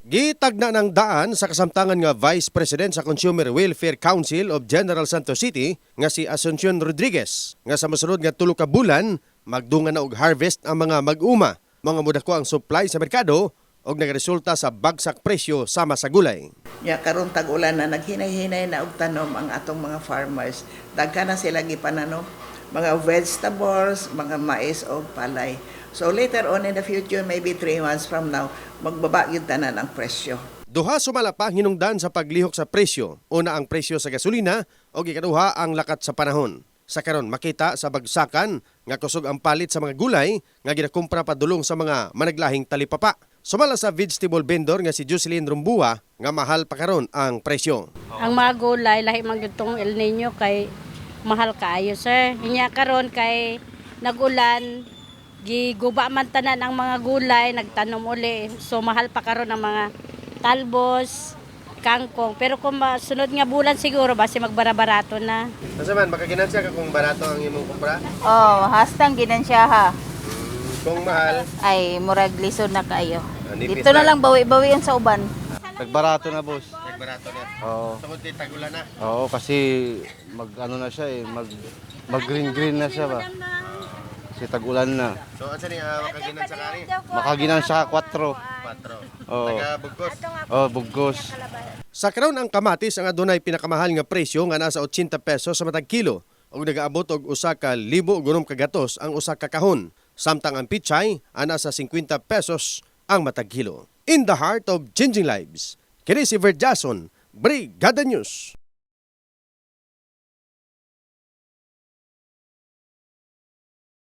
Gitag na ng daan sa kasamtangan nga Vice President sa Consumer Welfare Council of General Santos City nga si Asuncion Rodriguez nga sa mosunod nga tulo ka bulan magdungan na og harvest ang mga mag-uma mga mudako ang supply sa merkado og nagresulta sa bagsak presyo sama sa gulay. Ya karon tag-ulan na naghinay-hinay na og tanom ang atong mga farmers. Dagka na sila gipananom mga vegetables, mga mais o palay. So later on in the future, maybe three months from now, magbaba yun tanan ang presyo. Duha sumala pa hinungdan sa paglihok sa presyo. Una ang presyo sa gasolina o ikaduha ang lakat sa panahon. Sa karon makita sa bagsakan nga kusog ang palit sa mga gulay nga ginakumpra padulong sa mga managlahing talipapa. Sumala sa vegetable vendor nga si Jocelyn Rumbua nga mahal pa karon ang presyo. Ang mga gulay lahi man El Nino kay mahal kaayo sir. Inya karon kay nagulan giguba man tanan ang mga gulay, nagtanom uli. So mahal pa karon ang mga talbos, kangkong. Pero kung sunod nga bulan siguro basi magbara-barato na. Sa man makaginansya ka kung barato ang imong kumpra? Oh, hastang ginan siya ha. Kung mahal, Ay, murag lisod na kayo. Ah, nipis Dito na lang. lang bawi-bawian sa uban. Nagbarato na, boss. nagbarato na. Oo. Tungod kay tagulan na. Oo, kasi mag ano na siya eh, mag mag green green na siya ba. Kasi tag-ulan na. So asa ni uh, makaginansya ka ni? Makaginan siya 4. 4. Oo. Taga-bugkos. Oh, bugos. Sa karon ang kamatis ang adunay pinakamahal nga presyo nga nasa 80 pesos sa matag kilo ug nagaabot og usa ka libo gunom ka gatos ang usa ka kahon samtang ang pichay ana sa 50 pesos ang matag kilo. In the heart of changing lives, kini si Vert Jason, Brigada News.